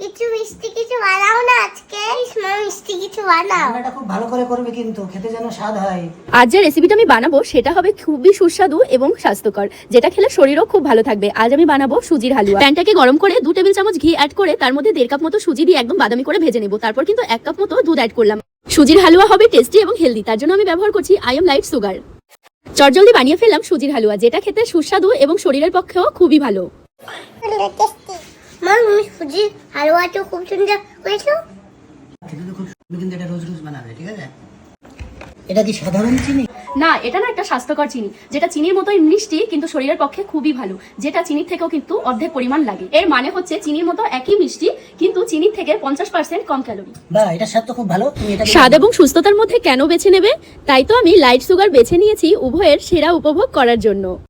কিছু মিষ্টি কিছু বানাও না আজকে মিষ্টি কিছু বানাও। রান্নাটা খুব ভালো করে করবে কিন্তু খেতে যেন স্বাদ হয়। আজ যে রেসিপিটা আমি বানাবো সেটা হবে খুবই সুস্বাদু এবং স্বাস্থ্যকর যেটা খেলে শরীরও খুব ভালো থাকবে। আজ আমি বানাবো সুজির হালুয়া। প্যানটাকে গরম করে দু টেবিল চামচ ঘি অ্যাড করে তার মধ্যে দেড় কাপ মতো সুজি দিয়ে একদম বাদামি করে ভেজে নেব। তারপর কিন্তু এক কাপ মতো দুধ অ্যাড করলাম। সুজির হালুয়া হবে টেস্টি এবং হেলদি তার জন্য আমি ব্যবহার করছি আইএম লাইট সুগার চটজলদি বানিয়ে ফেললাম সুজির হালুয়া যেটা খেতে সুস্বাদু এবং শরীরের পক্ষেও খুবই ভালো। সুজি খুব সুন্দর খেতে তো খুব কিন্তু এটা রোজ রোজ বানাবে ঠিক আছে? এটা কি সাধারণ চিনি? না এটা না একটা স্বাস্থ্যকর চিনি যেটা চিনির মতোই মিষ্টি কিন্তু শরীরের পক্ষে খুবই ভালো। যেটা চিনির থেকেও কিন্তু অর্ধেক পরিমাণ লাগে। এর মানে হচ্ছে চিনির মতো একই মিষ্টি কিন্তু চিনির থেকে পঞ্চাশ পার্সেন্ট কম ক্যালোরি। বা এটার স্বাদ তো খুব ভালো এটা স্বাদ এবং সুস্থতার মধ্যে কেন বেছে নেবে? তাই তো আমি লাইট সুগার বেছে নিয়েছি উভয়ের সেরা উপভোগ করার জন্য।